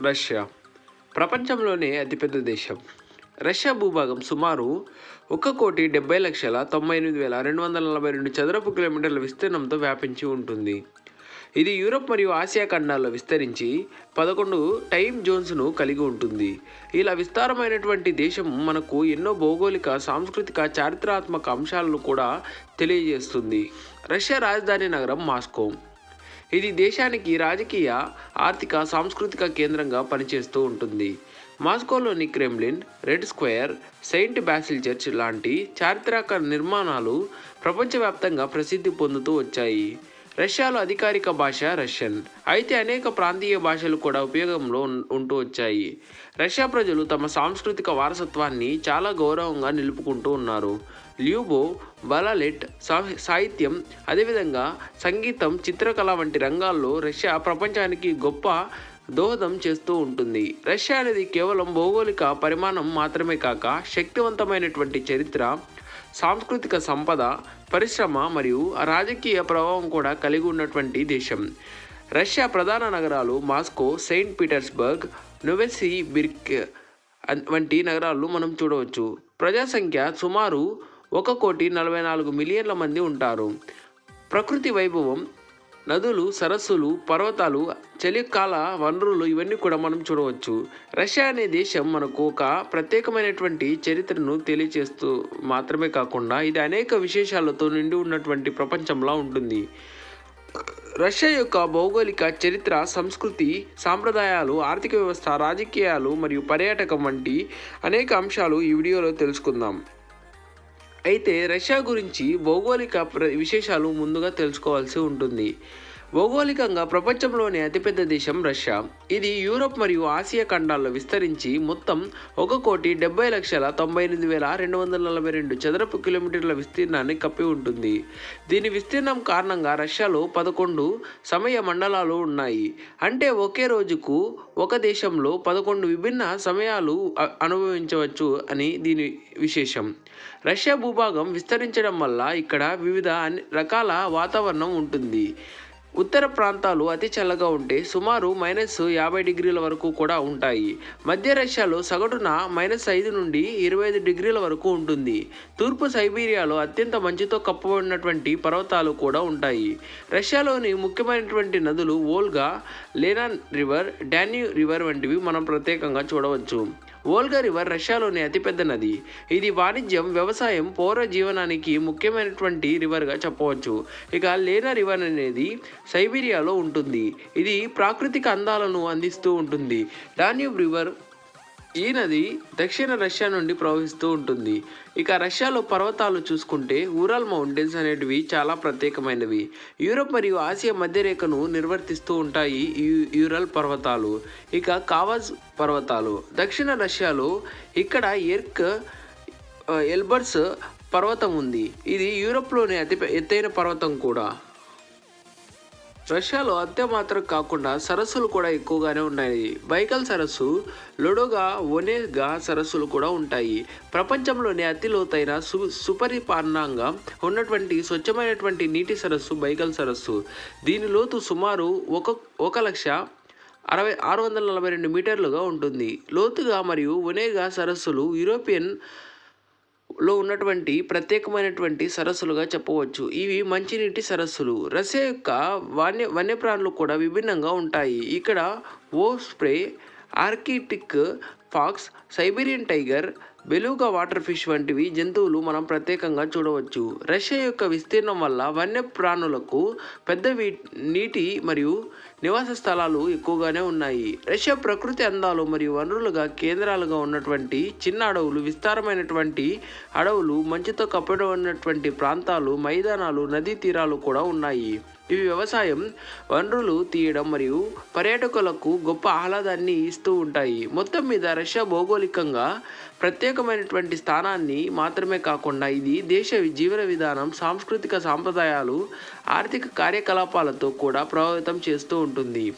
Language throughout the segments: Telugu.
రష్యా. ప్రపంచంలోనే అతిపెద్ద దేశం. రష్యా భూభాగం సుమారు ఒక కోటి డెబ్బై లక్షల తొంభై ఎనిమిది వేల రెండు వందల నలభై రెండు చదరపు కిలోమీటర్ల విస్తీర్ణంతో వ్యాపించి ఉంటుంది. ఇది యూరప్ మరియు ఆసియా ఖండాల్లో విస్తరించి పదకొండు టైం జోన్స్ను కలిగి ఉంటుంది. ఇలా విస్తారమైనటువంటి దేశం మనకు ఎన్నో భౌగోళిక సాంస్కృతిక చారిత్రాత్మక అంశాలను కూడా తెలియజేస్తుంది. రష్యా రాజధాని నగరం మాస్కో. ఇది దేశానికి రాజకీయ ఆర్థిక సాంస్కృతిక కేంద్రంగా పనిచేస్తూ ఉంటుంది. మాస్కోలోని Kremlin Red Square Saint Basil church లాంటి చారిత్రక నిర్మాణాలు ప్రపంచవ్యాప్తంగా ప్రసిద్ధి పొందుతూ వచ్చాయి. రష్యాలో అధికారిక భాష రష్యన్. అయితే అనేక ప్రాంతీయ భాషలు కూడా ఉపయోగంలో ఉంటూ వచ్చాయి. రష్యా ప్రజలు తమ సాంస్కృతిక వారసత్వాన్ని చాలా గౌరవంగా నిలుపుకుంటూ ఉన్నారు. ల్యూబో బలాలెట్ సాహిత్యం అదేవిధంగా సంగీతం చిత్రకళ వంటి రంగాల్లో రష్యా ప్రపంచానికి గొప్ప దోహదం చేస్తూ ఉంటుంది. రష్యా అనేది కేవలం భౌగోళిక పరిమాణం మాత్రమే కాక శక్తివంతమైనటువంటి చరిత్ర సాంస్కృతిక సంపద పరిశ్రమ మరియు రాజకీయ ప్రభావం కూడా కలిగి ఉన్నటువంటి దేశం. రష్యా ప్రధాన నగరాలు Moscow Saint Petersburg Novosibirsk అన్- వంటి నగరాలు మనం చూడవచ్చు. ప్రజాసంఖ్య సుమారు ఒక కోటి నలభై నాలుగు మిలియన్ల మంది ఉంటారు. ప్రకృతి వైభవం నదులు సరస్సులు పర్వతాలు చలికాల వనరులు ఇవన్నీ కూడా మనం చూడవచ్చు. రష్యా అనే దేశం మనకు ఒక ప్రత్యేకమైనటువంటి చరిత్రను తెలియచేస్తూ మాత్రమే కాకుండా ఇది అనేక విశేషాలతో నిండి ఉన్నటువంటి ప్రపంచంలా ఉంటుంది. రష్యా యొక్క భౌగోళిక చరిత్ర సంస్కృతి సాంప్రదాయాలు ఆర్థిక వ్యవస్థ రాజకీయాలు మరియు పర్యాటకం వంటి అనేక అంశాలు ఈ వీడియోలో తెలుసుకుందాం. అయితే రష్యా గురించి భౌగోళిక ప్ర విశేషాలు ముందుగా తెలుసుకోవాల్సి ఉంటుంది. భౌగోళికంగా ప్రపంచంలోని అతిపెద్ద దేశం రష్యా. ఇది యూరప్ మరియు ఆసియా ఖండాల్లో విస్తరించి మొత్తం ఒక కోటి డెబ్బై లక్షల తొంభై ఎనిమిది వేల రెండు వందల నలభై రెండు చదరపు కిలోమీటర్ల విస్తీర్ణాన్ని కప్పి ఉంటుంది. దీని విస్తీర్ణం కారణంగా రష్యాలో పదకొండు సమయ మండలాలు ఉన్నాయి. అంటే ఒకే రోజుకు ఒక దేశంలో పదకొండు విభిన్న సమయాలు అనుభవించవచ్చు అని దీని విశేషం. రష్యా భూభాగం విస్తరించడం వల్ల ఇక్కడ వివిధ అన్ని రకాల వాతావరణం ఉంటుంది. ఉత్తర ప్రాంతాలు అతి చల్లగా ఉంటే సుమారు మైనస్ యాభై డిగ్రీల వరకు కూడా ఉంటాయి. మధ్య రష్యాలో సగటున మైనస్ ఐదు నుండి ఇరవై ఐదు డిగ్రీల వరకు ఉంటుంది. తూర్పు సైబీరియాలో అత్యంత మంచుతో కప్పబడినటువంటి పర్వతాలు కూడా ఉంటాయి. రష్యాలోని ముఖ్యమైనటువంటి నదులు వోల్గా లేనాన్ రివర్ డాన్యూ రివర్ వంటివి మనం ప్రత్యేకంగా చూడవచ్చు. వోల్గా రివర్ రష్యాలోని అతిపెద్ద నది. ఇది వాణిజ్యం వ్యవసాయం పౌర జీవనానికి ముఖ్యమైనటువంటి రివర్గా చెప్పవచ్చు. ఇక లేనా రివర్ అనేది సైబీరియాలో ఉంటుంది. ఇది ప్రాకృతిక అందాలను అందిస్తూ ఉంటుంది. డాన్యూబ్ రివర్ ఈ నది దక్షిణ రష్యా నుండి ప్రవహిస్తూ ఉంటుంది. ఇక రష్యాలో పర్వతాలు చూసుకుంటే ఊరల్ మౌంటైన్స్ అనేటివి చాలా ప్రత్యేకమైనవి. యూరప్ మరియు ఆసియా మధ్యరేఖను నిర్వర్తిస్తూ ఉంటాయి ఈ యూరల్ పర్వతాలు. ఇక కావాజ్ పర్వతాలు. దక్షిణ రష్యాలో ఇక్కడ ఎర్క్ ఎల్బర్స్ పర్వతం ఉంది. ఇది యూరప్లోని అతి ఎత్తైన పర్వతం కూడా. రష్యాలో అంతే మాత్రం కాకుండా సరస్సులు కూడా ఎక్కువగానే ఉన్నాయి. బైకల్ సరస్సు లొడోగా ఒనేగా సరస్సులు కూడా ఉంటాయి. ప్రపంచంలోనే అతి లోతైన సు సుపరిపాలనంగా ఉన్నటువంటి స్వచ్ఛమైనటువంటి నీటి సరస్సు బైకల్ సరస్సు. దీని లోతు సుమారు ఒక ఒక లక్ష అరవై ఆరు వందల నలభై రెండు మీటర్లుగా ఉంటుంది. లోతుగా మరియు ఒనేగా సరస్సులు యూరోపియన్ లో ఉన్నటువంటి ప్రత్యేకమైనటువంటి సరస్సులుగా చెప్పవచ్చు. ఇవి మంచినీటి సరస్సులు. రష్యా యొక్క వన్య వన్యప్రాణులు కూడా విభిన్నంగా ఉంటాయి. ఇక్కడ osprey Arctic fox Siberian tiger beluga water fish వంటివి జంతువులు మనం ప్రత్యేకంగా చూడవచ్చు. రష్యా యొక్క విస్తీర్ణం వల్ల వన్యప్రాణులకు పెద్ద నీటి మరియు నివాస స్థలాలు ఎక్కువగానే ఉన్నాయి. రష్యా ప్రకృతి అందాలు మరియు వనరులుగా కేంద్రాలుగా ఉన్నటువంటి చిన్న అడవులు విస్తారమైనటువంటి అడవులు మంచుతో కప్పడి ఉన్నటువంటి ప్రాంతాలు మైదానాలు నదీ తీరాలు కూడా ఉన్నాయి. ఇవి వ్యవసాయం వనరులు తీయడం మరియు పర్యాటకులకు గొప్ప ఆహ్లాదాన్ని ఇస్తూ ఉంటాయి. మొత్తం మీద రష్యా భౌగోళికంగా ప్రత్యేకమైనటువంటి స్థానాన్ని మాత్రమే కాకుండా ఇది దేశ జీవన విధానం సాంస్కృతిక సాంప్రదాయాలు ఆర్థిక కార్యకలాపాలతో కూడా ప్రభావితం చేస్తూ ఉంటుంది.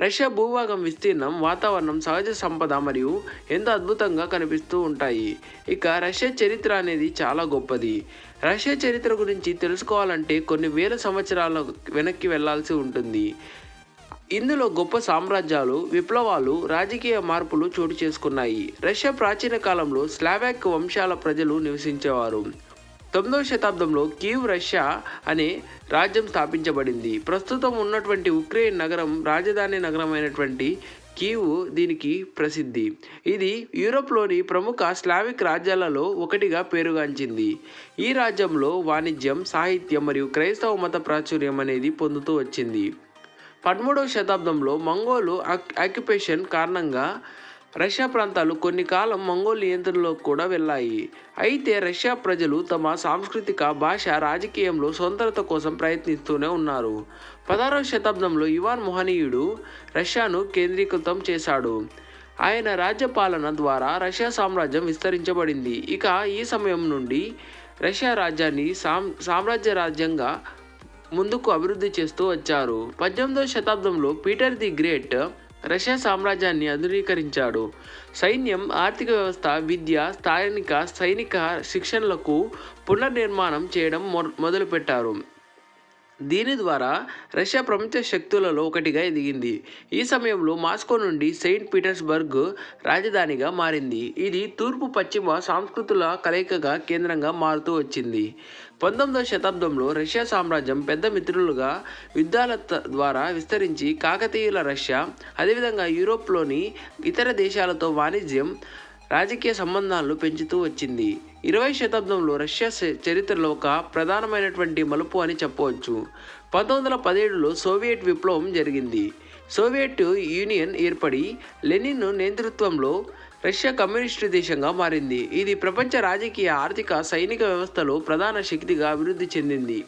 రష్యా భూభాగం విస్తీర్ణం వాతావరణం సహజ సంపద మరియు ఎంతో అద్భుతంగా కనిపిస్తూ ఉంటాయి. ఇక రష్యా చరిత్ర అనేది చాలా గొప్పది. రష్యా చరిత్ర గురించి తెలుసుకోవాలంటే కొన్ని వేల సంవత్సరాల వెనక్కి వెళ్ళాల్సి ఉంటుంది. ఇందులో గొప్ప సామ్రాజ్యాలు విప్లవాలు రాజకీయ మార్పులు చోటు చేసుకున్నాయి. రష్యా ప్రాచీన కాలంలో స్లావాక్ వంశాల ప్రజలు నివసించేవారు. తొమ్మిదవ శతాబ్దంలో కీవ్ రష్యా అనే రాజ్యం స్థాపించబడింది. ప్రస్తుతం ఉన్నటువంటి ఉక్రెయిన్ నగరం రాజధాని నగరమైనటువంటి కీవ్ దీనికి ప్రసిద్ధి. ఇది యూరోప్లోని ప్రముఖ స్లావిక్ రాజ్యాలలో ఒకటిగా పేరుగాంచింది. ఈ రాజ్యంలో వాణిజ్యం సాహిత్యం మరియు క్రైస్తవ మత ప్రాచుర్యం అనేది పొందుతూ వచ్చింది. పదమూడవ శతాబ్దంలో మంగోలు ఆక్యుపేషన్ కారణంగా రష్యా ప్రాంతాలు కొన్ని కాలం మంగోల్ నియంత్రణలోకి కూడా వెళ్ళాయి. అయితే రష్యా ప్రజలు తమ సాంస్కృతిక భాష రాజకీయంలో స్వతంత్రత కోసం ప్రయత్నిస్తూనే ఉన్నారు. పదహారవ శతాబ్దంలో ఇవాన్ మొహనీయుడు రష్యాను కేంద్రీకృతం చేశాడు. ఆయన రాజ్యపాలన ద్వారా రష్యా సామ్రాజ్యం విస్తరించబడింది. ఇక ఈ సమయం నుండి రష్యా రాజ్యాన్ని సాం సామ్రాజ్య రాజ్యంగా ముందుకు అభివృద్ధి చేస్తూ వచ్చారు. పద్దెనిమిదవ శతాబ్దంలో పీటర్ ది గ్రేట్ రష్యా సామ్రాజ్యాన్ని ఆధునీకరించాడు. సైన్యం ఆర్థిక వ్యవస్థ విద్య స్థానిక సైనిక శిక్షణలకు పునర్నిర్మాణం చేయడం మొ- మొదలుపెట్టారు. దీని ద్వారా రష్యా ప్రపంచ శక్తులలో ఒకటిగా ఎదిగింది. ఈ సమయంలో మాస్కో నుండి సెయింట్ పీటర్స్బర్గ్ రాజధానిగా మారింది. ఇది తూర్పు పశ్చిమ సంస్కృతుల కలయికగా కేంద్రంగా మారుతూ వచ్చింది. పంతొమ్మిదవ శతాబ్దంలో రష్యా సామ్రాజ్యం పెద్ద మిత్రులుగా యుద్ధాల త- ద్వారా విస్తరించి కాకతీయుల రష్యా అదేవిధంగా యూరోప్లోని ఇతర దేశాలతో వాణిజ్యం రాజకీయ సంబంధాలను పెంచుతూ వచ్చింది. ఇరవై శతాబ్దంలో రష్యా చరిత్రలో ఒక ప్రధానమైనటువంటి మలుపు అని చెప్పవచ్చు. పంతొమ్మిది వందల పదిహేడులో సోవియట్ విప్లవం జరిగింది. సోవియట్ యూనియన్ ఏర్పడి లెనిన్ నేతృత్వంలో రష్యా కమ్యూనిస్టు దేశంగా మారింది. ఇది ప్రపంచ రాజకీయ ఆర్థిక సైనిక వ్యవస్థలో ప్రధాన శక్తిగా అభివృద్ధి చెందింది.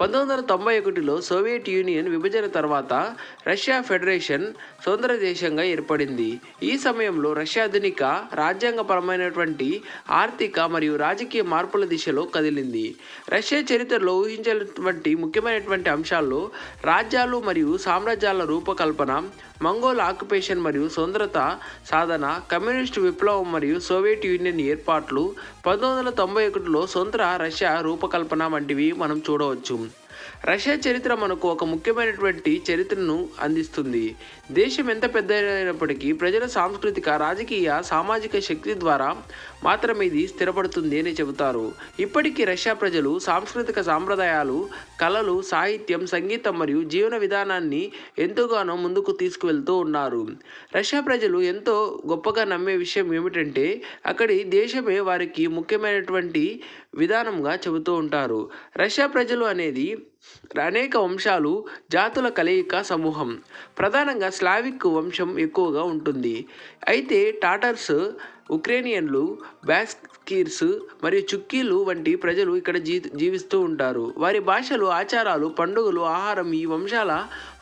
పంతొమ్మిది వందల తొంభై ఒకటిలో సోవియట్ యూనియన్ విభజన తర్వాత రష్యా ఫెడరేషన్ స్వతంత్ర దేశంగా ఏర్పడింది. ఈ సమయంలో రష్యా ఆధునిక రాజ్యాంగపరమైనటువంటి ఆర్థిక మరియు రాజకీయ మార్పుల దిశలో కదిలింది. రష్యా చరిత్రలో ఊహించినటువంటి ముఖ్యమైనటువంటి అంశాల్లో రాజ్యాలు మరియు సామ్రాజ్యాల రూపకల్పన మంగోల్ ఆక్యుపేషన్ మరియు స్వతంత్రత సాధన కమ్యూనిస్టు విప్లవం మరియు సోవియట్ యూనియన్ ఏర్పాట్లు పంతొమ్మిది వందల తొంభై ఒకటిలో స్వతంత్ర రష్యా రూపకల్పన వంటివి మనం చూడవచ్చు. రష్యా చరిత్ర మనకు ఒక ముఖ్యమైనటువంటి చరిత్రను అందిస్తుంది. దేశం ఎంత పెద్దదైనప్పటికీ ప్రజల సాంస్కృతిక రాజకీయ సామాజిక శక్తి ద్వారా మాత్రమే ఇది స్థిరపడుతుంది అని చెబుతారు. ఇప్పటికీ రష్యా ప్రజలు సాంస్కృతిక సాంప్రదాయాలు కళలు సాహిత్యం సంగీతం మరియు జీవన విధానాన్ని ఎంతగానో ముందుకు తీసుకువెళ్తూ ఉన్నారు. రష్యా ప్రజలు ఎంతో గొప్పగా నమ్మే విషయం ఏమిటంటే అక్కడి దేశమే వారికి ముఖ్యమైనటువంటి విధానంగా చెబుతూ ఉంటారు. రష్యా ప్రజలు అనేది అనేక వంశాలు జాతుల కలయిక సమూహం. ప్రధానంగా స్లావిక్ వంశం ఎక్కువగా ఉంటుంది. అయితే టాటర్స్ ఉక్రేనియన్లు బాస్కీర్స్ మరియు చుక్కీలు వంటి ప్రజలు ఇక్కడ జీ జీవిస్తూ ఉంటారు. వారి భాషలు ఆచారాలు పండుగలు ఆహారం ఈ వంశాల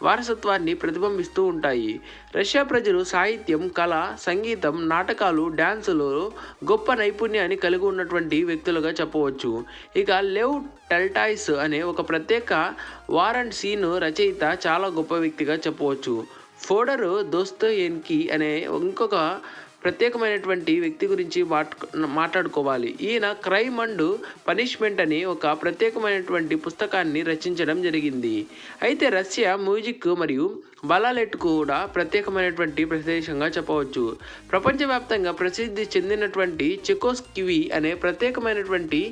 వారసత్వాన్ని ప్రతిబింబిస్తూ ఉంటాయి. రష్యా ప్రజలు సాహిత్యం కళ సంగీతం నాటకాలు డ్యాన్సులు గొప్ప నైపుణ్యాన్ని కలిగి ఉన్నటువంటి వ్యక్తులుగా చెప్పవచ్చు. ఇక లెవ్ టెల్టాయిస్ అనే ఒక ప్రత్యేక ఇక అండ్ సీన్ రచయిత చాలా గొప్ప వ్యక్తిగా చెప్పవచ్చు. ఫోడరు దోస్తోయెన్కి అనే ఇంకొక ప్రత్యేకమైనటువంటి వ్యక్తి గురించి మాట్ మాట్లాడుకోవాలి. ఈయన క్రైమ్ అండ్ పనిష్మెంట్ అని ఒక ప్రత్యేకమైనటువంటి పుస్తకాన్ని రచించడం జరిగింది. అయితే రష్యా మ్యూజిక్ మరియు బలాలెట్ కూడా ప్రత్యేకమైనటువంటి ప్రదేశంగా చెప్పవచ్చు. ప్రపంచవ్యాప్తంగా ప్రసిద్ధి చెందినటువంటి చెకోస్కివి అనే ప్రత్యేకమైనటువంటి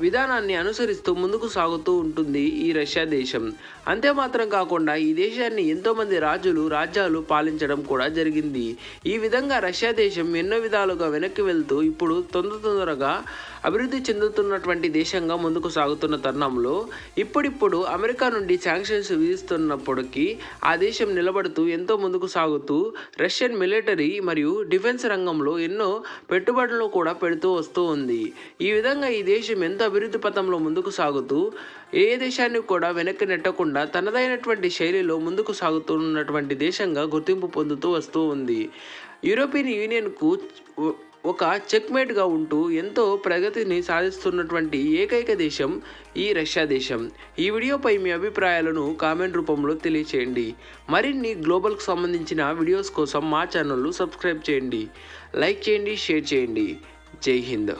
విధానాన్ని అనుసరిస్తూ ముందుకు సాగుతూ ఉంటుంది ఈ రష్యా దేశం. అంతే మాత్రం కాకుండా ఈ దేశాన్ని ఎంతోమంది రాజులు రాజ్యాలు పాలించడం కూడా జరిగింది. ఈ విధంగా రష్యా దేశం ఎన్నో విధాలుగా వెనక్కి వెళ్తూ ఇప్పుడు తొందర తొందరగా అభివృద్ధి చెందుతున్నటువంటి దేశంగా ముందుకు సాగుతున్న తరుణంలో ఇప్పుడిప్పుడు అమెరికా నుండి శాంక్షన్స్ విధిస్తున్నప్పటికీ ఆ దేశం నిలబడుతూ ఎంతో ముందుకు సాగుతూ రష్యన్ మిలిటరీ మరియు డిఫెన్స్ రంగంలో ఎన్నో పెట్టుబడులు కూడా పెడుతూ వస్తూ ఉంది. ఈ విధంగా ఈ దేశం ఎంతో అభివృద్ధి పథంలో ముందుకు సాగుతూ ఏ దేశాన్ని కూడా వెనక్కి నెట్టకుండా తనదైనటువంటి శైలిలో ముందుకు సాగుతున్నటువంటి దేశంగా గుర్తింపు పొందుతూ వస్తూ ఉంది. యూరోపియన్ యూనియన్కు ఒక చెక్మేట్గా ఉంటూ ఎంతో ప్రగతిని సాధిస్తున్నటువంటి ఏకైక దేశం ఈ రష్యా దేశం. ఈ వీడియోపై మీ అభిప్రాయాలను కామెంట్ రూపంలో తెలియచేయండి. మరిన్ని గ్లోబల్కి సంబంధించిన వీడియోస్ కోసం మా ఛానల్ను సబ్స్క్రైబ్ చేయండి. లైక్ చేయండి షేర్ చేయండి. జై హింద్.